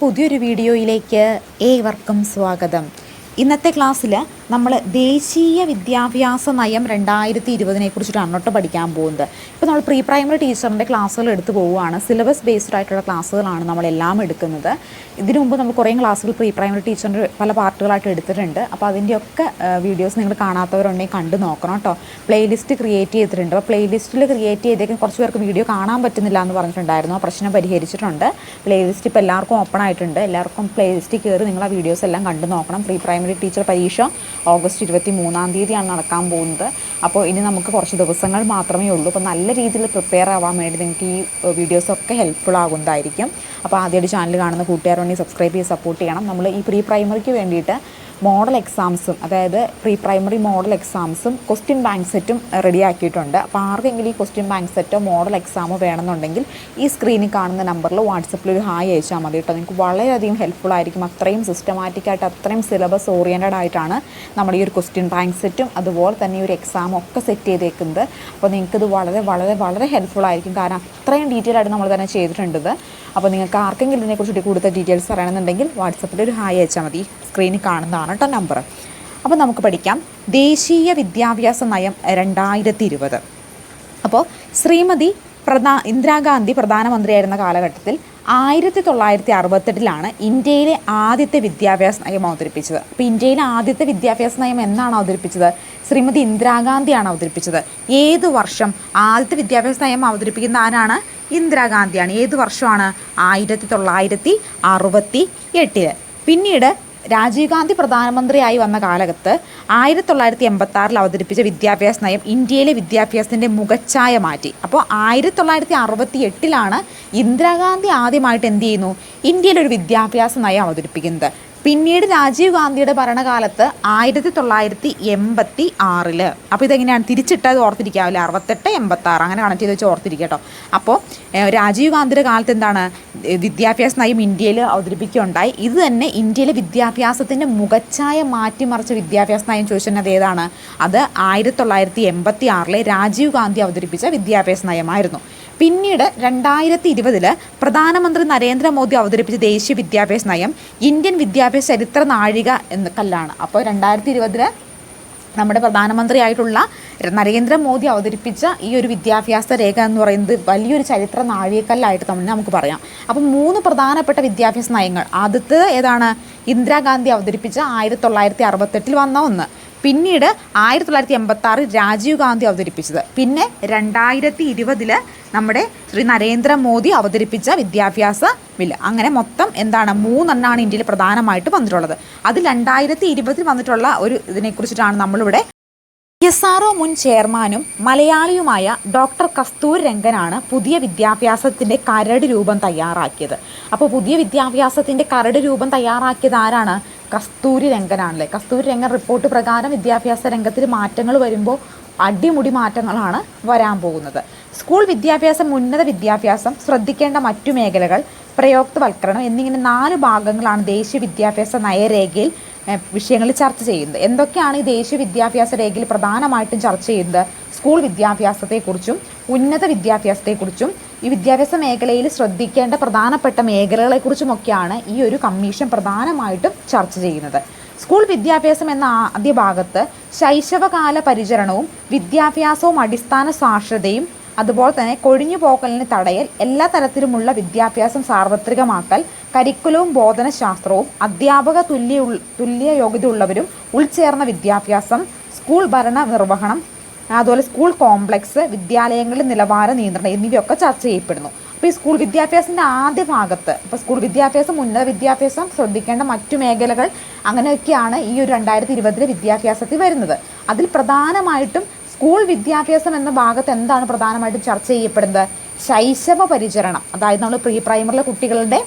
പുതിയൊരു വീഡിയോയിലേക്ക് ഏവർക്കും സ്വാഗതം. ഇന്നത്തെ ക്ലാസ്സിൽ നമ്മൾ ദേശീയ വിദ്യാഭ്യാസ നയം രണ്ടായിരത്തി ഇരുപതിനെ കുറിച്ചിട്ടാണ് കേട്ടോ പഠിക്കാൻ പോകുന്നത്. ഇപ്പോൾ നമ്മൾ പ്രീ പ്രൈമറി ടീച്ചറിന്റെ ക്ലാസ്സുകൾ എടുത്തു പോവുകയാണ്. സിലബസ് ബേസ്ഡ് ആയിട്ടുള്ള ക്ലാസ്സുകളാണ് നമ്മളെല്ലാം എടുക്കുന്നത്. ഇതിനു മുമ്പ് നമ്മൾ കുറേ ക്ലാസ്സുകൾ പ്രീ പ്രൈമറി ടീച്ചറിന്റെ പല പാർട്ടുകളായിട്ട് എടുത്തിട്ടുണ്ട്. അപ്പോൾ അതിന്റെയൊക്കെ വീഡിയോസ് നിങ്ങൾ കാണാത്തവരുണ്ടെങ്കിൽ കണ്ടു നോക്കണം കേട്ടോ. പ്ലേലിസ്റ്റ് ക്രിയേറ്റ് ചെയ്തിട്ടുണ്ട്. അപ്പോൾ പ്ലേലിസ്റ്റിൽ ക്രിയേറ്റ് ചെയ്തേക്കും കുറച്ച് പേർക്ക് വീഡിയോ കാണാൻ പറ്റുന്നില്ല എന്ന് പറഞ്ഞിട്ടുണ്ടായിരുന്നു. ആ പ്രശ്നം പരിഹരിച്ചിട്ടുണ്ട്. പ്ലേലിസ്റ്റ് ഇപ്പോൾ എല്ലാവർക്കും ഓപ്പൺ ആയിട്ടുണ്ട്. എല്ലാവർക്കും പ്ലേലിസ്റ്റിൽ കയറി നിങ്ങൾ ആ വീഡിയോസ് എല്ലാം കണ്ടു നോക്കണം. പ്രീ പ്രൈമറി ടീച്ചർ പരീക്ഷ ഓഗസ്റ്റ് ഇരുപത്തി മൂന്നാം തീയതിയാണ് നടക്കാൻ പോകുന്നത്. അപ്പോൾ ഇനി നമുക്ക് കുറച്ച് ദിവസങ്ങൾ മാത്രമേ ഉള്ളൂ. അപ്പോൾ നല്ല രീതിയിൽ പ്രിപ്പയർ ആവാൻ വേണ്ടി നിങ്ങൾക്ക് ഈ വീഡിയോസൊക്കെ ഹെൽപ്ഫുൾ ആകുന്നതായിരിക്കും. അപ്പോൾ ആദ്യമായിട്ട് ചാനൽ കാണുന്ന കൂട്ടുകാരുണ്ടെങ്കിൽ സബ്സ്ക്രൈബ് ചെയ്ത് സപ്പോർട്ട് ചെയ്യണം. നമ്മൾ ഈ പ്രീ പ്രൈമറിക്ക് വേണ്ടിയിട്ട് മോഡൽ എക്സാംസും അതായത് പ്രീ പ്രൈമറി മോഡൽ എക്സാംസും ക്വസ്റ്റ്യൻ ബാങ്ക് സെറ്റും റെഡി ആക്കിയിട്ടുണ്ട് അപ്പോൾ ആർക്കെങ്കിലും ഈ ക്വസ്റ്റ്യൻ ബാങ്ക് സെറ്റോ മോഡൽ എക്സാമോ വേണമെന്നുണ്ടെങ്കിൽ ഈ സ്ക്രീനിൽ കാണുന്ന നമ്പറിൽ വാട്സപ്പിൽ ഒരു ഹായ് അയച്ചാൽ മതി കേട്ടോ. നിങ്ങൾക്ക് വളരെയധികം ഹെൽപ്ഫുൾ ആയിരിക്കും. അത്രയും സിസ്റ്റമാറ്റിക് ആയിട്ട് അത്രയും സിലബസ് ഓറിയന്റഡ് ആയിട്ടാണ് നമ്മുടെ ഈ ഒരു ക്വസ്റ്റ്യൻ ബാങ്ക് സെറ്റും അതുപോലെ തന്നെ ഒരു എക്സാമും ഒക്കെ സെറ്റ് ചെയ്തേക്കുന്നത്. അപ്പോൾ നിങ്ങൾക്കിത് വളരെ വളരെ വളരെ ഹെൽപ്ഫുൾ ആയിരിക്കും. കാരണം അത്രയും ഡീറ്റെയിൽ ആയിട്ട് നമ്മൾ തന്നെ ചെയ്തിട്ടുണ്ട് അപ്പോൾ നിങ്ങൾക്ക് ആർക്കെങ്കിലും ഇതിനെക്കുറിച്ച് കൂടുതൽ ഡീറ്റെയിൽസ് അറിയണമെന്നുണ്ടെങ്കിൽ വാട്സപ്പിൽ ഒരു ഹായ് അയച്ചാൽ മതി. സ്ക്രീനിൽ കാണുന്നതാണ് കേട്ടോ നമ്പർ അപ്പോൾ നമുക്ക് പഠിക്കാം. ദേശീയ വിദ്യാഭ്യാസ നയം രണ്ടായിരത്തി ഇരുപത് അപ്പോൾ ശ്രീമതി പ്രധാ ഇന്ദിരാഗാന്ധി പ്രധാനമന്ത്രിയായിരുന്ന കാലഘട്ടത്തിൽ ആയിരത്തി തൊള്ളായിരത്തി അറുപത്തെട്ടിലാണ് ഇന്ത്യയിലെ ആദ്യത്തെ വിദ്യാഭ്യാസ നയം അവതരിപ്പിച്ചത്. അപ്പോൾ ഇന്ത്യയിലെ ആദ്യത്തെ വിദ്യാഭ്യാസ നയം എന്നാണ് അവതരിപ്പിച്ചത്? ശ്രീമതി ഇന്ദിരാഗാന്ധിയാണ് അവതരിപ്പിച്ചത്. ഏത് വർഷം ആദ്യത്തെ വിദ്യാഭ്യാസ നയം അവതരിപ്പിക്കുന്ന ആരാണ്? ഇന്ദിരാഗാന്ധിയാണ്. ഏത് വർഷമാണ്? ആയിരത്തി തൊള്ളായിരത്തി അറുപത്തി എട്ടിൽ പിന്നീട് രാജീവ് ഗാന്ധി പ്രധാനമന്ത്രിയായി വന്ന കാലത്ത് ആയിരത്തി തൊള്ളായിരത്തി എൺപത്തി ആറിൽ അവതരിപ്പിച്ച വിദ്യാഭ്യാസ നയം ഇന്ത്യയിലെ വിദ്യാഭ്യാസത്തിന്റെ മുഖച്ഛായ മാറ്റി. അപ്പോൾ ആയിരത്തി തൊള്ളായിരത്തി അറുപത്തി എട്ടിലാണ് ഇന്ദിരാഗാന്ധി ആദ്യമായിട്ട് എന്ത് ചെയ്യുന്നു? ഇന്ത്യയിലൊരു വിദ്യാഭ്യാസ നയം അവതരിപ്പിക്കുന്നത്. പിന്നീട് രാജീവ് ഗാന്ധിയുടെ ഭരണകാലത്ത് ആയിരത്തി തൊള്ളായിരത്തി എൺപത്തി ആറിൽ അപ്പോൾ ഇതെങ്ങനെയാണ് തിരിച്ചിട്ടത് ഓർത്തിരിക്കാവില്ല? അറുപത്തെട്ട് എൺപത്തി ആറ് അങ്ങനെ കണക്ട് ചെയ്ത് വെച്ച് ഓർത്തിരിക്കുക കേട്ടോ. അപ്പോൾ രാജീവ് ഗാന്ധിയുടെ കാലത്ത് എന്താണ്? വിദ്യാഭ്യാസ നയം ഇന്ത്യയിൽ അവതരിപ്പിക്കുകയുണ്ടായി. ഇത് തന്നെ ഇന്ത്യയിലെ വിദ്യാഭ്യാസത്തിന്റെ മുഖച്ഛായ മാറ്റിമറിച്ച വിദ്യാഭ്യാസ നയം ചോദിച്ചത് ഏതാണ് അത് ആയിരത്തി തൊള്ളായിരത്തി എൺപത്തി ആറിലെ രാജീവ് ഗാന്ധി അവതരിപ്പിച്ച വിദ്യാഭ്യാസ നയമായിരുന്നു. പിന്നീട് രണ്ടായിരത്തി ഇരുപതിൽ പ്രധാനമന്ത്രി നരേന്ദ്രമോദി അവതരിപ്പിച്ച ദേശീയ വിദ്യാഭ്യാസ നയം ഇന്ത്യൻ വിദ്യാഭ്യാസ ചരിത്ര നാഴിക എന്ന കല്ലാണ്. അപ്പോൾ രണ്ടായിരത്തി ഇരുപതിൽ നമ്മുടെ പ്രധാനമന്ത്രിയായിട്ടുള്ള നരേന്ദ്രമോദി അവതരിപ്പിച്ച ഈ ഒരു വിദ്യാഭ്യാസ രേഖ എന്ന് പറയുന്നത് വലിയൊരു ചരിത്ര നാഴികക്കല്ലായിട്ട് തന്നെ നമുക്ക് പറയാം. അപ്പം മൂന്ന് പ്രധാനപ്പെട്ട വിദ്യാഭ്യാസ നയങ്ങൾ. ആദ്യത്തെ ഏതാണ്? ഇന്ദിരാഗാന്ധി അവതരിപ്പിച്ച ആയിരത്തി തൊള്ളായിരത്തി അറുപത്തെട്ടിൽ വന്ന ഒന്ന്. പിന്നീട് ആയിരത്തി തൊള്ളായിരത്തി എൺപത്തി ആറിൽ രാജീവ് ഗാന്ധി അവതരിപ്പിച്ചത്. പിന്നെ രണ്ടായിരത്തി ഇരുപതിൽ നമ്മുടെ ശ്രീ നരേന്ദ്രമോദി അവതരിപ്പിച്ച വിദ്യാഭ്യാസ ബിൽ അങ്ങനെ മൊത്തം എന്താണ് മൂന്നെണ്ണാണ് ഇന്ത്യയിൽ പ്രധാനമായിട്ട് വന്നിട്ടുള്ളത്. അത് രണ്ടായിരത്തി ഇരുപതിൽ വന്നിട്ടുള്ള ഒരു ഇതിനെക്കുറിച്ചിട്ടാണ് നമ്മളിവിടെ എസ് ആർ ഒ മുൻ ചെയർമാനും മലയാളിയുമായ ഡോക്ടർ കസ്തൂർ രംഗനാണ് പുതിയ വിദ്യാഭ്യാസത്തിന്റെ കരട് രൂപം തയ്യാറാക്കിയത്. അപ്പോൾ പുതിയ വിദ്യാഭ്യാസത്തിന്റെ കരട് രൂപം തയ്യാറാക്കിയത് ആരാണ്? കസ്തൂരി രംഗനാണല്ലേ? കസ്തൂരി രംഗൻ റിപ്പോർട്ട് പ്രകാരം വിദ്യാഭ്യാസ രംഗത്തിൽ മാറ്റങ്ങൾ വരുമ്പോൾ അടിമുടി മാറ്റങ്ങളാണ് വരാൻ പോകുന്നത്. സ്കൂൾ വിദ്യാഭ്യാസം ഉന്നത വിദ്യാഭ്യാസം ശ്രദ്ധിക്കേണ്ട മറ്റു മേഖലകൾ പ്രയോക്തവൽക്കരണം എന്നിങ്ങനെ നാല് ഭാഗങ്ങളാണ് ദേശീയ വിദ്യാഭ്യാസ നയരേഖയിൽ ഏഹ്, വിഷയങ്ങളിൽ ചർച്ച ചെയ്യുന്നത്. എന്തൊക്കെയാണ് ഈ ദേശീയ വിദ്യാഭ്യാസ രേഖയിൽ പ്രധാനമായിട്ടും ചർച്ച ചെയ്യുന്നത്? സ്കൂൾ വിദ്യാഭ്യാസത്തെക്കുറിച്ചും ഉന്നത വിദ്യാഭ്യാസത്തെക്കുറിച്ചും ഈ വിദ്യാഭ്യാസ മേഖലയിൽ ശ്രദ്ധിക്കേണ്ട പ്രധാനപ്പെട്ട മേഖലകളെക്കുറിച്ചുമൊക്കെയാണ് ഈ ഒരു കമ്മീഷൻ പ്രധാനമായിട്ടും ചർച്ച ചെയ്യുന്നത്. സ്കൂൾ വിദ്യാഭ്യാസം എന്ന ആദ്യ ഭാഗത്ത് ശൈശവകാല പരിചരണവും വിദ്യാഭ്യാസവും അടിസ്ഥാന സാക്ഷരതയും അതുപോലെ തന്നെ കൊഴിഞ്ഞു പോക്കലിന് തടയൽ എല്ലാ തരത്തിലുമുള്ള വിദ്യാഭ്യാസം സാർവത്രികമാക്കൽ കരിക്കുലവും ബോധനശാസ്ത്രവും അധ്യാപക തുല്യ തുല്യ യോഗ്യത ഉള്ളവരും ഉൾച്ചേർന്ന വിദ്യാഭ്യാസം സ്കൂൾ ഭരണ നിർവഹണം അതുപോലെ സ്കൂൾ കോംപ്ലക്സ് വിദ്യാലയങ്ങളുടെ നിലവാര നിയന്ത്രണം എന്നിവയൊക്കെ ചർച്ച ചെയ്യപ്പെടുന്നു. അപ്പോൾ ഈ സ്കൂൾ വിദ്യാഭ്യാസത്തിന്റെ ആദ്യ ഭാഗത്ത് ഇപ്പോൾ സ്കൂൾ വിദ്യാഭ്യാസം ഉന്നത വിദ്യാഭ്യാസം ശ്രദ്ധിക്കേണ്ട മറ്റു മേഖലകൾ അങ്ങനെയൊക്കെയാണ് ഈ ഒരു രണ്ടായിരത്തി ഇരുപതിലെ വിദ്യാഭ്യാസത്തിൽ വരുന്നത്. അതിൽ പ്രധാനമായിട്ടും സ്കൂൾ വിദ്യാഭ്യാസം എന്ന ഭാഗത്ത് എന്താണ് പ്രധാനമായിട്ടും ചർച്ച ചെയ്യപ്പെടുന്നത്? ശൈശവ പരിചരണം. അതായത് നമ്മൾ പ്രീ പ്രൈമറിലെ കുട്ടികളുടെ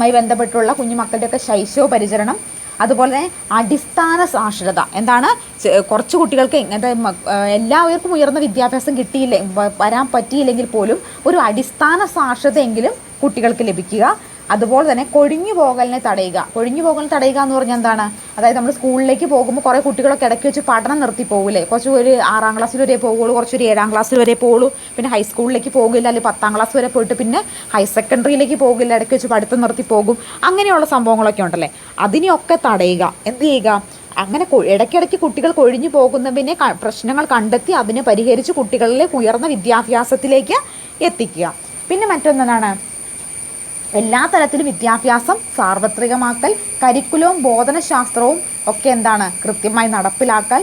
മായി ബന്ധപ്പെട്ടുള്ള കുഞ്ഞു മക്കളുടെയൊക്കെ ശൈശവ പരിചരണം. അതുപോലെ തന്നെ അടിസ്ഥാന സാക്ഷരത. എന്താണ്? കുറച്ച് കുട്ടികൾക്ക് ഇങ്ങനത്തെ എല്ലാവർക്കും ഉയർന്ന വിദ്യാഭ്യാസം കിട്ടിയില്ല വരാൻ പറ്റിയില്ലെങ്കിൽ പോലും ഒരു അടിസ്ഥാന സാക്ഷരതയെങ്കിലും കുട്ടികൾക്ക് ലഭിക്കുക. അതുപോലെ തന്നെ കൊഴിഞ്ഞു പോകലിനെ തടയുക. കൊഴിഞ്ഞു പോകൽ തടയുക എന്ന് പറഞ്ഞാൽ എന്താണ്? അതായത് നമ്മൾ സ്കൂളിലേക്ക് പോകുമ്പോൾ കുറേ കുട്ടികളൊക്കെ ഇടയ്ക്ക് വെച്ച് പഠനം നിർത്തി പോകില്ലേ കുറച്ച് ഒരു ആറാം ക്ലാസ്സിൽ വരെ പോകുള്ളൂ കുറച്ചൊരു ഏഴാം ക്ലാസ്സിൽ വരെ പോകുള്ളൂ പിന്നെ ഹൈസ്കൂളിലേക്ക് പോകില്ല അല്ലെങ്കിൽ പത്താം ക്ലാസ് വരെ പോയിട്ട് പിന്നെ ഹയർ സെക്കൻഡറിയിലേക്ക് പോകില്ല ഇടയ്ക്ക് വെച്ച് പഠിത്തം നിർത്തി പോകും. അങ്ങനെയുള്ള സംഭവങ്ങളൊക്കെ ഉണ്ടല്ലേ? അതിനെയൊക്കെ തടയുക. എന്ത് ചെയ്യുക? അങ്ങനെ ഇടയ്ക്കിടയ്ക്ക് കുട്ടികൾ കൊഴിഞ്ഞു പോകുന്നതിനെ പ്രശ്നങ്ങൾ കണ്ടെത്തി അതിനെ പരിഹരിച്ച് കുട്ടികളിലേക്ക് ഉയർന്ന വിദ്യാഭ്യാസത്തിലേക്ക് എത്തിക്കുക. പിന്നെ മറ്റൊന്നെന്താണ് എല്ലാ തലത്തിലും വിദ്യാഭ്യാസം സാർവത്രികമാക്കൽ കരിക്കുലവും ബോധനശാസ്ത്രവും ഒക്കെ എന്താണ് കൃത്യമായി നടപ്പിലാക്കൽ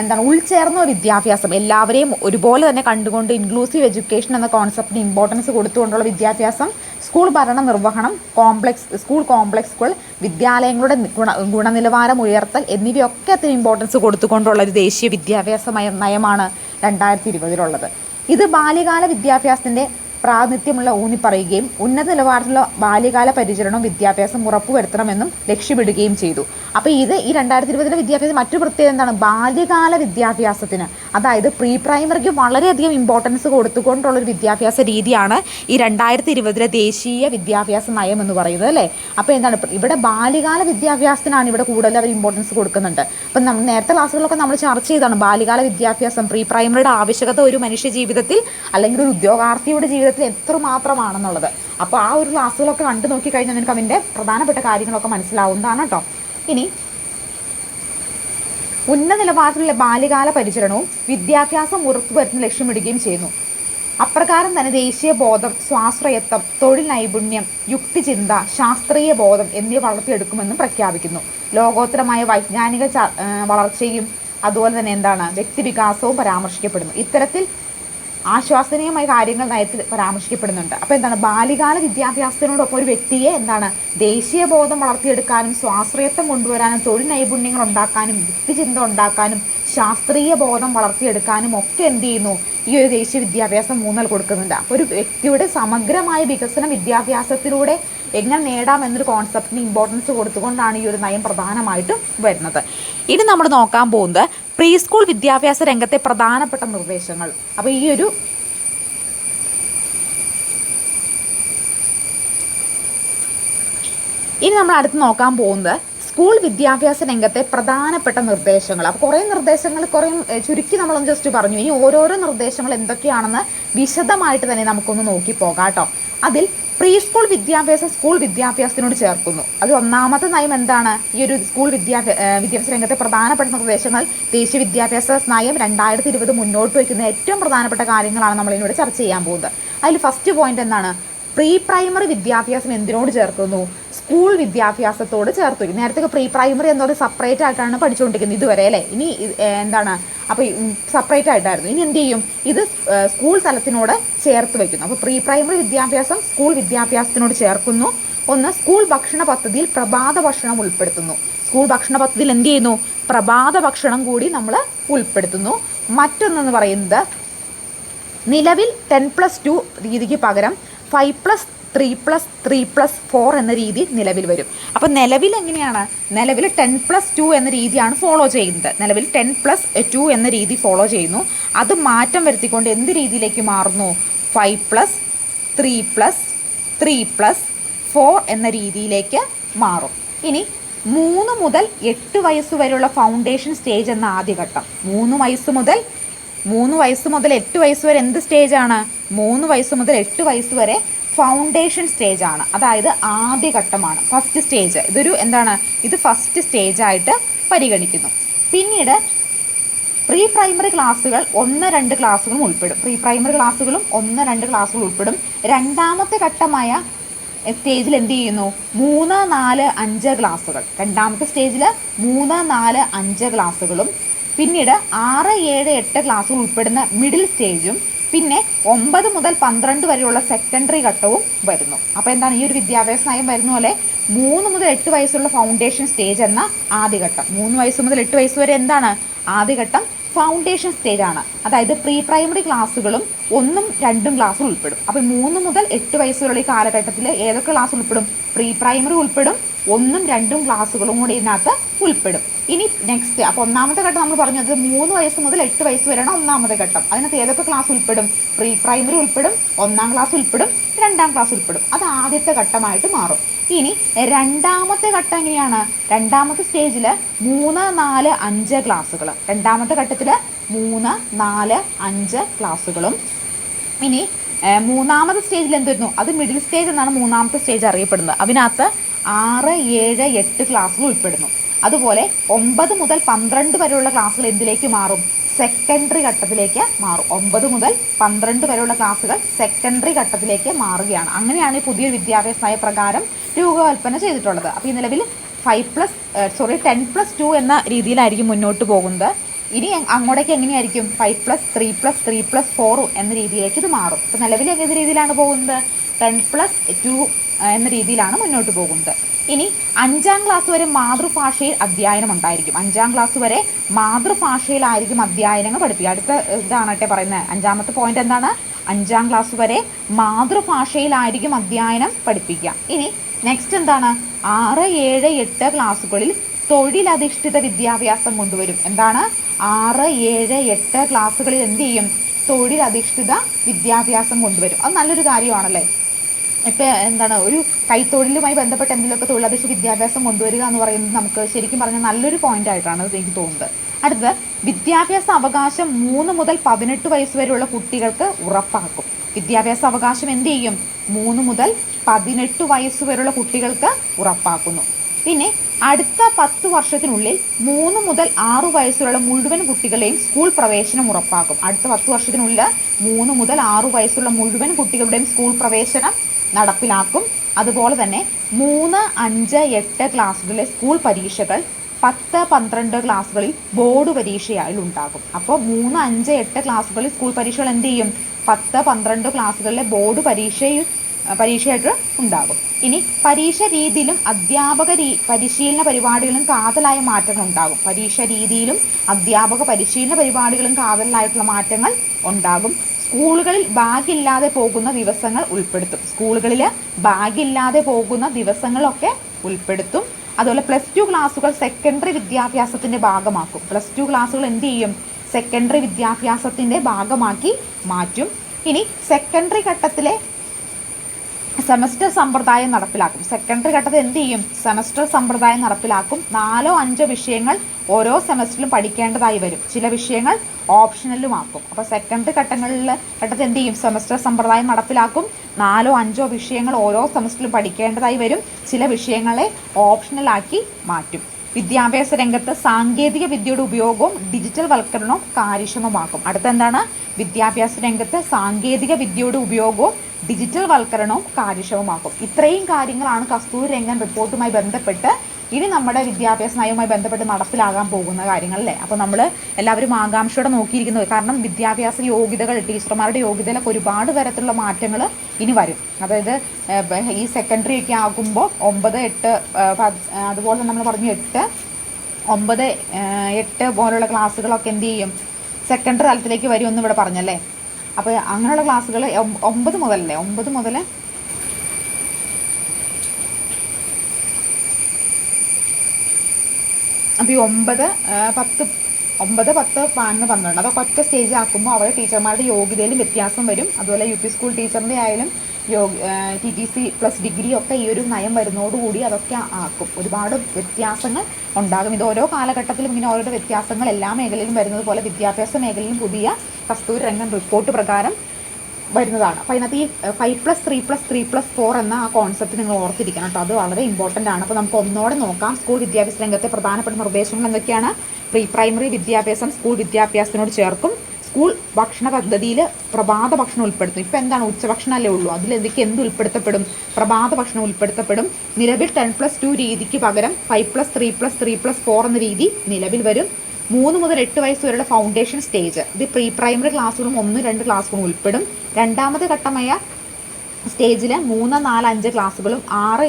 എന്താണ് ഉൾച്ചേർന്ന ഒരു വിദ്യാഭ്യാസം. എല്ലാവരെയും ഒരുപോലെ തന്നെ കണ്ടുകൊണ്ട് ഇൻക്ലൂസീവ് എഡ്യൂക്കേഷൻ എന്ന കോൺസെപ്റ്റിന് ഇമ്പോർട്ടൻസ് കൊടുത്തുകൊണ്ടുള്ള വിദ്യാഭ്യാസം സ്കൂൾ ഭരണ നിർവഹണം കോംപ്ലക്സ് സ്കൂൾ കോംപ്ലക്സുകൾ വിദ്യാലയങ്ങളുടെ ഗുണ ഗുണനിലവാരം ഉയർത്തൽ എന്നിവയൊക്കെ അത്ര ഇമ്പോർട്ടൻസ് കൊടുത്തുകൊണ്ടുള്ള ഒരു ദേശീയ വിദ്യാഭ്യാസ നയമാണ് രണ്ടായിരത്തി ഇരുപതിലുള്ളത്. ഇത് ബാല്യകാല വിദ്യാഭ്യാസത്തിന്റെ പ്രാതിനിധ്യമുള്ള ഊന്നി പറയുകയും ഉന്നത നിലവാരത്തിലുള്ള ബാല്യകാല പരിചരണവും വിദ്യാഭ്യാസം ഉറപ്പുവരുത്തണമെന്നും ലക്ഷ്യമിടുകയും ചെയ്തു. അപ്പോൾ ഇത് ഈ രണ്ടായിരത്തി ഇരുപതിലെ വിദ്യാഭ്യാസം മറ്റു പ്രത്യേകത എന്താണ്? ബാല്യകാല വിദ്യാഭ്യാസത്തിന്. അതായത് പ്രീ പ്രൈമറിക്ക് വളരെയധികം ഇമ്പോർട്ടൻസ് കൊടുത്തുകൊണ്ടുള്ളൊരു വിദ്യാഭ്യാസ രീതിയാണ് ഈ രണ്ടായിരത്തി ഇരുപതിലെ ദേശീയ വിദ്യാഭ്യാസ നയം എന്ന് പറയുന്നത് അല്ലേ? അപ്പോൾ എന്താണ്? ഇവിടെ ബാല്യകാല വിദ്യാഭ്യാസത്തിനാണ് ഇവിടെ കൂടുതൽ അവർ ഇമ്പോർട്ടൻസ് കൊടുക്കുന്നുണ്ട്. അപ്പം നമ്മൾ നേരത്തെ ക്ലാസ്സുകളൊക്കെ നമ്മൾ ചർച്ച ചെയ്താണ് ബാല്യകാല വിദ്യാഭ്യാസം പ്രീ പ്രൈമറിയുടെ ആവശ്യകത ഒരു മനുഷ്യ ജീവിതത്തിൽ അല്ലെങ്കിൽ ഒരു ഉദ്യോഗാർത്ഥിയുടെ ജീവിതത്തിൽ എത്രമാത്രമാണെന്നുള്ളത് അപ്പോൾ ആ ഒരു ക്ലാസ്സുകളൊക്കെ കണ്ടു നോക്കിക്കഴിഞ്ഞാൽ നിനക്ക് അതിന്റെ പ്രധാനപ്പെട്ട കാര്യങ്ങളൊക്കെ മനസ്സിലാവുന്നതാണ് കേട്ടോ ഇനി ഉന്നത നിലവാരത്തിലുള്ള ബാല്യകാല പരിചരണവും വിദ്യാഭ്യാസം ഉറപ്പുവരുത്തുന്ന ലക്ഷ്യമിടുകയും ചെയ്യുന്നു. അപ്രകാരം തന്നെ ദേശീയ ബോധം സ്വാശ്രയത്വം തൊഴിൽ നൈപുണ്യം യുക്തിചിന്ത ശാസ്ത്രീയ ബോധം എന്നിവ വളർത്തിയെടുക്കുമെന്നും പ്രഖ്യാപിക്കുന്നു. ലോകോത്തരമായ വൈജ്ഞാനിക വളർച്ചയും അതുപോലെ തന്നെ എന്താണ് വ്യക്തിവികാസവും പരാമർശിക്കപ്പെടുന്നു. ഇത്തരത്തിൽ ആശ്വാസനീയമായ കാര്യങ്ങൾ നയത്തിൽ പരാമർശിക്കപ്പെടുന്നുണ്ട്. അപ്പോൾ എന്താണ്? ബാല്യകാല വിദ്യാഭ്യാസത്തിനോടൊപ്പം ഒരു വ്യക്തിയെ എന്താണ്? ദേശീയ ബോധം വളർത്തിയെടുക്കാനും സ്വാശ്രയത്വം കൊണ്ടുവരാനും തൊഴിൽ നൈപുണ്യങ്ങൾ ഉണ്ടാക്കാനും യുക്തിചിന്ത ഉണ്ടാക്കാനും ശാസ്ത്രീയ ബോധം വളർത്തിയെടുക്കാനും ഒക്കെ എന്ത് ചെയ്യുന്നു? ഈ ഒരു ദേശീയ വിദ്യാഭ്യാസം ഊന്നൽ കൊടുക്കുന്നുണ്ട്. അപ്പോൾ ഒരു വ്യക്തിയുടെ സമഗ്രമായ വികസനം വിദ്യാഭ്യാസത്തിലൂടെ എങ്ങനെ നേടാം എന്നൊരു കോൺസെപ്റ്റിന് ഇമ്പോർട്ടൻസ് കൊടുത്തുകൊണ്ടാണ് ഈ ഒരു നയം പ്രധാനമായിട്ടും വരുന്നത്. ഇനി നമ്മൾ നോക്കാൻ പോകുന്നത് പ്രീ സ്കൂൾ വിദ്യാഭ്യാസ രംഗത്തെ പ്രധാനപ്പെട്ട നിർദ്ദേശങ്ങൾ. അപ്പോൾ ഈ ഒരു ഇനി നമ്മൾ അടുത്ത് നോക്കാൻ പോകുന്നത് സ്കൂൾ വിദ്യാഭ്യാസ രംഗത്തെ പ്രധാനപ്പെട്ട നിർദ്ദേശങ്ങൾ. അപ്പോൾ കുറേ നിർദ്ദേശങ്ങൾ കുറേ ചുരുക്കി നമ്മളൊന്ന് ജസ്റ്റ് പറഞ്ഞു. ഇനി ഓരോരോ നിർദ്ദേശങ്ങൾ എന്തൊക്കെയാണെന്ന് വിശദമായിട്ട് തന്നെ നമുക്കൊന്ന് നോക്കി പോകാം കേട്ടോ. അതിൽ പ്രീ സ്കൂൾ വിദ്യാഭ്യാസം സ്കൂൾ വിദ്യാഭ്യാസത്തിനോട് ചേർക്കുന്നു. അത് ഒന്നാമത്തെ നയം എന്താണ്? ഈ ഒരു സ്കൂൾ വിദ്യാഭ്യാസ വിദ്യാഭ്യാസ രംഗത്തെ പ്രധാനപ്പെട്ട നിർദ്ദേശങ്ങൾ ദേശീയ വിദ്യാഭ്യാസ നയം രണ്ടായിരത്തി ഇരുപത് മുന്നോട്ട് വയ്ക്കുന്ന ഏറ്റവും പ്രധാനപ്പെട്ട കാര്യങ്ങളാണ് നമ്മൾ ഇതിനോട് ചർച്ച ചെയ്യാൻ പോകുന്നത്. അതിൽ ഫസ്റ്റ് പോയിന്റ് എന്താണ്? പ്രീ പ്രൈമറി വിദ്യാഭ്യാസം എന്തിനോട് ചേർക്കുന്നു? സ്കൂൾ വിദ്യാഭ്യാസത്തോട് ചേർത്തു നേരത്തെ പ്രീ പ്രൈമറി എന്നൊരു സെപ്പറേറ്റ് ആയിട്ടാണ് പഠിച്ചുകൊണ്ടിരിക്കുന്നത് ഇതുവരെ അല്ലേ? ഇനി എന്താണ്? അപ്പോൾ സെപ്പറേറ്റ് ആയിട്ടായിരുന്നു. ഇനി എന്ത് ചെയ്യും? ഇത് സ്കൂൾ തലത്തിനോട് ചേർത്ത് വയ്ക്കുന്നു അപ്പോൾ പ്രീ പ്രൈമറി വിദ്യാഭ്യാസം സ്കൂൾ വിദ്യാഭ്യാസത്തിനോട് ചേർക്കുന്നു. ഒന്ന് സ്കൂൾ ഭക്ഷണ പദ്ധതിയിൽ പ്രഭാത ഭക്ഷണം ഉൾപ്പെടുത്തുന്നു. സ്കൂൾ ഭക്ഷണ പദ്ധതിയിൽ എന്ത് ചെയ്യുന്നു? പ്രഭാത ഭക്ഷണം കൂടി നമ്മൾ ഉൾപ്പെടുത്തുന്നു. മറ്റൊന്നെന്ന് പറയുന്നത് നിലവിൽ ടെൻ പ്ലസ് ടു രീതിക്ക് പകരം five plus three plus three plus four എന്ന രീതി നിലവിൽ വരും. അപ്പോൾ നിലവിൽ എങ്ങനെയാണ്? നിലവിൽ ടെൻ പ്ലസ് ടു എന്ന രീതിയാണ് ഫോളോ ചെയ്യുന്നത്. നിലവിൽ ടെൻ പ്ലസ് ടു എന്ന രീതി ഫോളോ ചെയ്യുന്നു. അത് മാറ്റം വരുത്തിക്കൊണ്ട് എന്ത് രീതിയിലേക്ക് മാറുന്നു? Five plus three plus three plus four എന്ന രീതിയിലേക്ക് മാറും. ഇനി മൂന്ന് മുതൽ എട്ട് വയസ്സ് വരെയുള്ള ഫൗണ്ടേഷൻ സ്റ്റേജ് എന്ന ആദ്യഘട്ടം മൂന്ന് വയസ്സ് മുതൽ മൂന്ന് വയസ്സ് മുതൽ എട്ട് വയസ്സ് വരെ എന്ത് സ്റ്റേജാണ് മൂന്ന് വയസ്സ് മുതൽ എട്ട് വയസ്സ് വരെ ഫൗണ്ടേഷൻ സ്റ്റേജ് ആണ്. അതായത് ആദ്യ ഘട്ടമാണ് ഫസ്റ്റ് സ്റ്റേജ് ഇതൊരു എന്താണ്? ഇത് ഫസ്റ്റ് സ്റ്റേജ് ആയിട്ട് പരിഗണിക്കുന്നു. പിന്നീട് പ്രീ പ്രൈമറി ക്ലാസ്സുകൾ ഒന്ന് രണ്ട് ക്ലാസ്സുകളും ഉൾപ്പെടും. പ്രീ പ്രൈമറി ക്ലാസ്സുകളും ഒന്ന് രണ്ട് ക്ലാസ്സുകളും ഉൾപ്പെടും. രണ്ടാമത്തെ ഘട്ടമായ സ്റ്റേജിൽ എന്ത് ചെയ്യുന്നു? മൂന്ന് നാല് അഞ്ച് ക്ലാസ്സുകൾ രണ്ടാമത്തെ സ്റ്റേജിൽ മൂന്ന് നാല് അഞ്ച് ക്ലാസ്സുകളും പിന്നീട് ആറ് ഏഴ് എട്ട് ക്ലാസ്സുകൾ ഉൾപ്പെടുന്ന മിഡിൽ സ്റ്റേജും പിന്നെ ഒമ്പത് മുതൽ പന്ത്രണ്ട് വരെയുള്ള സെക്കൻഡറി ഘട്ടവും വരുന്നു. അപ്പോൾ എന്താണ്? ഈ ഒരു വിദ്യാഭ്യാസ നയം വരുന്ന പോലെ മൂന്ന് മുതൽ എട്ട് വയസ്സുള്ള ഫൗണ്ടേഷൻ സ്റ്റേജ് എന്ന ആദ്യഘട്ടം മൂന്ന് വയസ്സ് മുതൽ എട്ട് വയസ്സ് വരെ എന്താണ്? ആദ്യഘട്ടം ഫൗണ്ടേഷൻ സ്റ്റേജ് ആണ്. അതായത് പ്രീ പ്രൈമറി ക്ലാസ്സുകളും ഒന്നും രണ്ടും ക്ലാസ്സും ഉൾപ്പെടും. അപ്പോൾ മൂന്ന് മുതൽ എട്ട് വയസ്സുള്ള ഈ കാലഘട്ടത്തിൽ ഏതൊക്കെ ക്ലാസ് ഉൾപ്പെടും? പ്രീ പ്രൈമറി ഉൾപ്പെടും ഒന്നും രണ്ടും ക്ലാസ്സുകളും കൂടി ഇതിനകത്ത് ഉൾപ്പെടും. ഇനി നെക്സ്റ്റ് അപ്പോൾ ഒന്നാമത്തെ ഘട്ടം നമ്മൾ പറഞ്ഞത് മൂന്ന് വയസ്സ് മുതൽ എട്ട് വയസ്സ് വരെയാണ് ഒന്നാമത്തെ ഘട്ടം. അതിനകത്ത് ഏതൊക്കെ ക്ലാസ് ഉൾപ്പെടും? പ്രീ പ്രൈമറി ഉൾപ്പെടും ഒന്നാം ക്ലാസ് ഉൾപ്പെടും രണ്ടാം ക്ലാസ് ഉൾപ്പെടും. അത് ആദ്യത്തെ ഘട്ടമായിട്ട് മാറും. ഇനി രണ്ടാമത്തെ ഘട്ടം എങ്ങനെയാണ്? രണ്ടാമത്തെ സ്റ്റേജിൽ മൂന്ന് നാല് അഞ്ച് ക്ലാസ്സുകൾ രണ്ടാമത്തെ ഘട്ടത്തിൽ മൂന്ന് നാല് അഞ്ച് ക്ലാസ്സുകളും ഇനി മൂന്നാമത്തെ സ്റ്റേജിൽ എന്ത് വരുന്നു? അത് മിഡിൽ സ്റ്റേജ് എന്നാണ് മൂന്നാമത്തെ സ്റ്റേജ് അറിയപ്പെടുന്നത്. അതിനകത്ത് ആറ് ഏഴ് എട്ട് ക്ലാസ്സുകൾ ഉൾപ്പെടുന്നു. അതുപോലെ ഒമ്പത് മുതൽ പന്ത്രണ്ട് വരെയുള്ള ക്ലാസ്സുകൾ എന്തിലേക്ക് മാറും? സെക്കൻഡറി ഘട്ടത്തിലേക്ക് മാറും. ഒമ്പത് മുതൽ പന്ത്രണ്ട് വരെയുള്ള ക്ലാസ്സുകൾ സെക്കൻഡറി ഘട്ടത്തിലേക്ക് മാറുകയാണ്. അങ്ങനെയാണ് ഈ പുതിയ വിദ്യാഭ്യാസ നയപ്രകാരം രൂപകൽപ്പന ചെയ്തിട്ടുള്ളത്. അപ്പോൾ ഈ നിലവിൽ five plus sorry ten plus two എന്ന രീതിയിലായിരിക്കും മുന്നോട്ട് പോകുന്നത്. ഇനി അങ്ങോട്ടേക്ക് എങ്ങനെയായിരിക്കും? Five plus three plus three plus four എന്ന രീതിയിലേക്ക് ഇത് മാറും. ഇപ്പോൾ നിലവിൽ ഏത് രീതിയിലാണ് പോകുന്നത്? ടെൻ പ്ലസ് ടു എന്ന രീതിയിലാണ് മുന്നോട്ട് പോകുന്നത്. ഇനി അഞ്ചാം ക്ലാസ് വരെ മാതൃഭാഷയിൽ അധ്യയനം ഉണ്ടായിരിക്കും. അഞ്ചാം ക്ലാസ് വരെ മാതൃഭാഷയിലായിരിക്കും അധ്യയനങ്ങൾ പഠിപ്പിക്കുക. അടുത്ത ഇതാണ് കേട്ടെ പറയുന്നത് അഞ്ചാമത്തെ പോയിന്റ് എന്താണ്? അഞ്ചാം ക്ലാസ് വരെ മാതൃഭാഷയിലായിരിക്കും അധ്യയനം പഠിപ്പിക്കുക. ഇനി നെക്സ്റ്റ് എന്താണ്? ആറ് ഏഴ് എട്ട് ക്ലാസ്സുകളിൽ തൊഴിലധിഷ്ഠിത വിദ്യാഭ്യാസം കൊണ്ടുവരും. എന്താണ്? ആറ് ഏഴ് എട്ട് ക്ലാസ്സുകളിൽ എന്ത് ചെയ്യും? തൊഴിലധിഷ്ഠിത വിദ്യാഭ്യാസം കൊണ്ടുവരും. അത് നല്ലൊരു കാര്യമാണല്ലേ? ഇപ്പം എന്താണ് ഒരു കൈത്തൊഴിലുമായി ബന്ധപ്പെട്ട എന്തെങ്കിലുമൊക്കെ തൊഴിലധിഷ്ഠ വിദ്യാഭ്യാസം കൊണ്ടുവരിക എന്ന് പറയുന്നത് നമുക്ക് ശരിക്കും പറഞ്ഞാൽ നല്ലൊരു പോയിന്റ് ആയിട്ടാണ് എനിക്ക് തോന്നുന്നത്. അടുത്തത് വിദ്യാഭ്യാസ അവകാശം മൂന്ന് മുതൽ പതിനെട്ട് വയസ്സ് വരെയുള്ള കുട്ടികൾക്ക് ഉറപ്പാക്കും. വിദ്യാഭ്യാസ അവകാശം എന്ത് ചെയ്യും? മൂന്ന് മുതൽ പതിനെട്ട് വയസ്സ് വരെയുള്ള കുട്ടികൾക്ക് ഉറപ്പാക്കുന്നു. പിന്നെ അടുത്ത പത്ത് വർഷത്തിനുള്ളിൽ മൂന്ന് മുതൽ ആറ് വയസ്സുള്ള മുഴുവൻ കുട്ടികളെയും സ്കൂൾ പ്രവേശനം ഉറപ്പാക്കും. അടുത്ത പത്ത് വർഷത്തിനുള്ളിൽ മൂന്ന് മുതൽ ആറ് വയസ്സുള്ള മുഴുവൻ കുട്ടികളുടെയും സ്കൂൾ പ്രവേശനം നടപ്പിലാക്കും. അതുപോലെ തന്നെ മൂന്ന് അഞ്ച് എട്ട് ക്ലാസ്സുകളിലെ സ്കൂൾ പരീക്ഷകൾ പത്ത് പന്ത്രണ്ട് ക്ലാസ്സുകളിൽ ബോർഡ് പരീക്ഷയായി ഉണ്ടാകും. അപ്പോൾ മൂന്ന് അഞ്ച് എട്ട് ക്ലാസ്സുകളിൽ സ്കൂൾ പരീക്ഷകൾ എന്ത് ചെയ്യും? പത്ത് പന്ത്രണ്ട് ക്ലാസ്സുകളിലെ ബോർഡ് പരീക്ഷയിൽ പരീക്ഷയായിട്ട് ഉണ്ടാകും. ഇനി പരീക്ഷ രീതിയിലും അധ്യാപക രീ പരിശീലന പരിപാടികളും കാതലായ മാറ്റങ്ങൾ ഉണ്ടാകും. പരീക്ഷ രീതിയിലും അധ്യാപക പരിശീലന പരിപാടികളും കാതലായിട്ടുള്ള മാറ്റങ്ങൾ ഉണ്ടാകും. സ്കൂളുകളിൽ ബാഗില്ലാതെ പോകുന്ന ദിവസങ്ങൾ ഉൾപ്പെടുത്തും. സ്കൂളുകളിൽ ബാഗില്ലാതെ പോകുന്ന ദിവസങ്ങളൊക്കെ ഉൾപ്പെടുത്തും. അതുപോലെ പ്ലസ് ടു ക്ലാസ്സുകൾ സെക്കൻഡറി വിദ്യാഭ്യാസത്തിന്റെ ഭാഗമാക്കും. പ്ലസ് ടു ക്ലാസ്സുകൾ എന്ത് ചെയ്യും? സെക്കൻഡറി വിദ്യാഭ്യാസത്തിന്റെ ഭാഗമാക്കി മാറ്റും. ഇനി സെക്കൻഡറി ഘട്ടത്തിലെ സെമസ്റ്റർ സമ്പ്രദായം നടപ്പിലാക്കും. സെക്കൻഡറി ഘട്ടത്തിൽ എന്ത് ചെയ്യും? സെമസ്റ്റർ സമ്പ്രദായം നടപ്പിലാക്കും. നാലോ അഞ്ചോ വിഷയങ്ങൾ ഓരോ സെമസ്റ്ററിലും പഠിക്കേണ്ടതായി വരും. ചില വിഷയങ്ങൾ ഓപ്ഷണലുമാക്കും. അപ്പോൾ സെക്കൻഡറി ഘട്ടങ്ങളിൽ ഘട്ടത്തിൽ എന്ത് ചെയ്യും? സെമസ്റ്റർ സമ്പ്രദായം നടപ്പിലാക്കും. നാലോ അഞ്ചോ വിഷയങ്ങൾ ഓരോ സെമസ്റ്ററിലും പഠിക്കേണ്ടതായി വരും. ചില വിഷയങ്ങളെ ഓപ്ഷണലാക്കി മാറ്റും. വിദ്യാഭ്യാസ രംഗത്ത് സാങ്കേതിക വിദ്യയുടെ ഉപയോഗവും ഡിജിറ്റൽ വൽക്കരണവും കാര്യക്ഷമമാക്കും. അടുത്ത എന്താണ് വിദ്യാഭ്യാസ രംഗത്ത് സാങ്കേതിക വിദ്യയുടെ ഉപയോഗവും ഡിജിറ്റൽ വൽക്കരണവും കാര്യക്ഷമമാക്കും. ഇത്രയും കാര്യങ്ങളാണ് കസ്തൂരി രംഗൻ റിപ്പോർട്ടുമായി ബന്ധപ്പെട്ട് ഇനി നമ്മുടെ വിദ്യാഭ്യാസ നയവുമായി ബന്ധപ്പെട്ട് നടപ്പിലാകാൻ പോകുന്ന കാര്യങ്ങളല്ലേ? അപ്പോൾ നമ്മൾ എല്ലാവരും ആകാംക്ഷയോടെ നോക്കിയിരിക്കുന്നത് കാരണം വിദ്യാഭ്യാസ യോഗ്യതകൾ ടീച്ചർമാരുടെ യോഗ്യതയിലൊക്കെ ഒരുപാട് തരത്തിലുള്ള മാറ്റങ്ങൾ ഇനി വരും. അതായത് ഈ സെക്കൻഡറി ഒക്കെ ആകുമ്പോൾ ഒമ്പത് എട്ട് അതുപോലെ നമ്മൾ പറഞ്ഞു എട്ട് ഒമ്പത് എട്ട് പോലുള്ള ക്ലാസ്സുകളൊക്കെ എന്ത് ചെയ്യും? സെക്കൻഡറി തലത്തിലേക്ക് വരുമെന്ന് ഇവിടെ പറഞ്ഞല്ലേ? അപ്പോൾ അങ്ങനെയുള്ള ക്ലാസ്സുകൾ ഒമ്പത് മുതലല്ലേ? ഒമ്പത് മുതൽ അപ്പോൾ ഈ ഒമ്പത് പത്ത് ഒമ്പത് പത്ത് പതിനൊന്ന് പന്ത്രണ്ട് അതൊക്കെ ഒറ്റ സ്റ്റേജ് ആക്കുമ്പോൾ അവരുടെ ടീച്ചർമാരുടെ യോഗ്യതയിലും വ്യത്യാസം വരും. അതുപോലെ യു പി സ്കൂൾ ടീച്ചറിന്റെ ആയാലും yoga T T C plus degree ഒക്കെ ഈ ഒരു നയം വരുന്നതോടുകൂടി അതൊക്കെ ആക്കും. ഒരുപാട് വ്യത്യാസങ്ങൾ ഉണ്ടാകും. ഇത് ഓരോ കാലഘട്ടത്തിലും ഇങ്ങനെ ഓരോ വ്യത്യാസങ്ങൾ എല്ലാ മേഖലയിലും വരുന്നത് പോലെ വിദ്യാഭ്യാസ മേഖലയിലും പുതിയ കസ്തൂരി രംഗൻ റിപ്പോർട്ട് പ്രകാരം വരുന്നതാണ്. അപ്പോൾ അതിനകത്ത് ഈ five plus three plus three plus four എന്ന ആ കോൺസെപ്റ്റ് നിങ്ങൾ ഓർത്തിരിക്കണം കേട്ടോ. അത് വളരെ ഇമ്പോർട്ടന്റ് ആണ്. അപ്പോൾ നമുക്ക് ഒന്നോടെ നോക്കാം. സ്കൂൾ വിദ്യാഭ്യാസ രംഗത്തെ പ്രധാനപ്പെട്ട നിർദ്ദേശങ്ങൾ എന്തൊക്കെയാണ്? പ്രീ പ്രൈമറി വിദ്യാഭ്യാസം സ്കൂൾ വിദ്യാഭ്യാസത്തിനോട് ചേർക്കും. സ്കൂൾ ഭക്ഷണ പദ്ധതിയിൽ പ്രഭാത ഭക്ഷണം ഉൾപ്പെടുത്തും. ഇപ്പോൾ എന്താണ്? ഉച്ചഭക്ഷണം അല്ലേ ഉള്ളൂ. അതിലെന്തൊക്കെ എന്ത് ഉൾപ്പെടുത്തപ്പെടും? പ്രഭാത ഭക്ഷണം ഉൾപ്പെടുത്തപ്പെടും. നിലവിൽ ടെൻ പ്ലസ് ടു രീതിക്ക് പകരം five plus three plus three plus four എന്ന രീതി നിലവിൽ വരും. മൂന്ന് മുതൽ എട്ട് വയസ്സ് വരെയുള്ള ഫൗണ്ടേഷൻ സ്റ്റേജ് ഇത് പ്രീ പ്രൈമറി ക്ലാസ് റൂം ഒന്ന് രണ്ട് ക്ലാസ് റൂം ഉൾപ്പെടും. രണ്ടാമത്തെ ഘട്ടമായ സ്റ്റേജിൽ മൂന്ന് നാല് അഞ്ച് ക്ലാസ്സുകളും ആറ്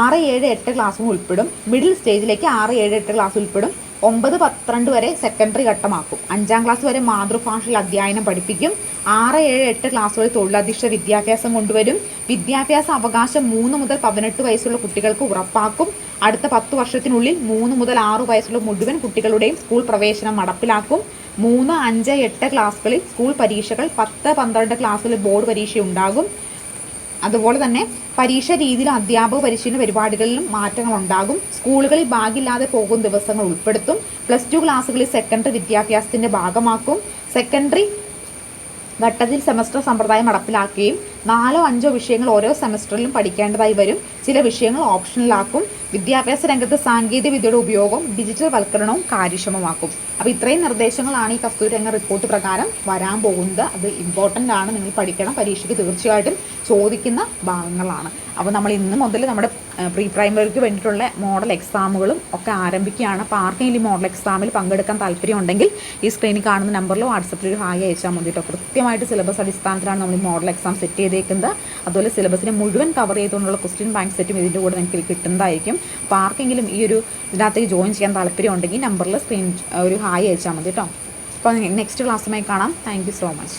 ആറ് ഏഴ് എട്ട് ക്ലാസ്സും ഉൾപ്പെടും. മിഡിൽ സ്റ്റേജിലേക്ക് ആറ് ഏഴ് എട്ട് ക്ലാസ് ഉൾപ്പെടും. ഒമ്പത് പന്ത്രണ്ട് വരെ സെക്കൻഡറി ഘട്ടമാക്കും. അഞ്ചാം ക്ലാസ് വരെ മാതൃഭാഷയിൽ അധ്യയനം പഠിപ്പിക്കും. ആറ് ഏഴ് എട്ട് ക്ലാസ് വരെ തൊഴിലധിഷ്ഠ വിദ്യാഭ്യാസം കൊണ്ടുവരും. വിദ്യാഭ്യാസ അവകാശം മൂന്ന് മുതൽ പതിനെട്ട് വയസ്സുള്ള കുട്ടികൾക്ക് ഉറപ്പാക്കും. അടുത്ത പത്ത് വർഷത്തിനുള്ളിൽ മൂന്ന് മുതൽ ആറ് വയസ്സുള്ള മുഴുവൻ കുട്ടികളുടെയും സ്കൂൾ പ്രവേശനം നടപ്പിലാക്കും. മൂന്ന് അഞ്ച് എട്ട് ക്ലാസ്സുകളിൽ സ്കൂൾ പരീക്ഷകൾ പത്ത് പന്ത്രണ്ട് ക്ലാസ്സുകളിൽ ബോർഡ് പരീക്ഷ ഉണ്ടാകും അതുപോലെ തന്നെ പരീക്ഷ രീതിയിലും അധ്യാപക പരിശീലന പരിപാടികളിലും മാറ്റങ്ങൾ ഉണ്ടാകും. സ്കൂളുകളിൽ ബാഗില്ലാതെ പോകും ദിവസങ്ങൾ ഉൾപ്പെടുത്തും. പ്ലസ് ടു ക്ലാസ്സുകളിൽ സെക്കൻഡറി വിദ്യാഭ്യാസത്തിന്റെ ഭാഗമാക്കും. സെക്കൻഡറി ഘട്ടത്തിൽ സെമസ്റ്റർ സമ്പ്രദായം നടപ്പിലാക്കുകയും നാലോ അഞ്ചോ വിഷയങ്ങൾ ഓരോ സെമസ്റ്ററിലും പഠിക്കേണ്ടതായി വരും. ചില വിഷയങ്ങൾ ഓപ്ഷണലാക്കും വിദ്യാഭ്യാസ രംഗത്ത് സാങ്കേതിക വിദ്യയുടെ ഉപയോഗം ഡിജിറ്റൽ വൽക്കരണവും കാര്യക്ഷമമാക്കും. അപ്പോൾ ഇത്രയും നിർദ്ദേശങ്ങളാണ് ഈ കസ്തൂരി രംഗ റിപ്പോർട്ട് പ്രകാരം വരാൻ പോകുന്നത്. അത് ഇമ്പോർട്ടന്റ് ആണ്. നിങ്ങൾ പഠിക്കണം. പരീക്ഷയ്ക്ക് തീർച്ചയായിട്ടും ചോദിക്കുന്ന ഭാഗങ്ങളാണ്. അപ്പോൾ നമ്മൾ ഇന്ന് മുതൽ നമ്മുടെ പ്രീ പ്രൈമറിക്ക് വേണ്ടിയിട്ടുള്ള മോഡൽ എക്സാമുകളും ഒക്കെ ആരംഭിക്കുകയാണ്. അപ്പോൾ ആർക്കെങ്കിലും മോഡൽ എക്സാമിൽ പങ്കെടുക്കാൻ താല്പര്യമുണ്ടെങ്കിൽ ഈ സ്ക്രീനിൽ കാണുന്ന നമ്പറിൽ വാട്സപ്പിൽ ഒരു ഹായ് അയച്ചാൽ മതി കേട്ടോ കൃത്യമായിട്ട് സിലബസ് അടിസ്ഥാനത്തിലാണ് നമ്മൾ ഈ മോഡൽ എക്സാം സെറ്റ് ചെയ്തേക്കുന്നത്. അതുപോലെ സിലബസിനെ മുഴുവൻ കവർ ചെയ്തുകൊണ്ടുള്ള ക്വസ്റ്റ്യൻ ബാങ്ക് സെറ്റും ഇതിന്റെ കൂടെ നിങ്ങൾക്ക് കിട്ടുന്നതായിരിക്കും. അപ്പോൾ ആർക്കെങ്കിലും ഈ ഒരു ഇതിനകത്തേക്ക് ജോയിൻ ചെയ്യാൻ താല്പര്യം ഉണ്ടെങ്കിൽ നമ്പറിൽ സ്ക്രീൻ ഒരു ഹായ് അയച്ചാൽ മതി കേട്ടോ അപ്പോൾ നെക്സ്റ്റ് ക്ലാസ്സുമായി കാണാം. Thank so much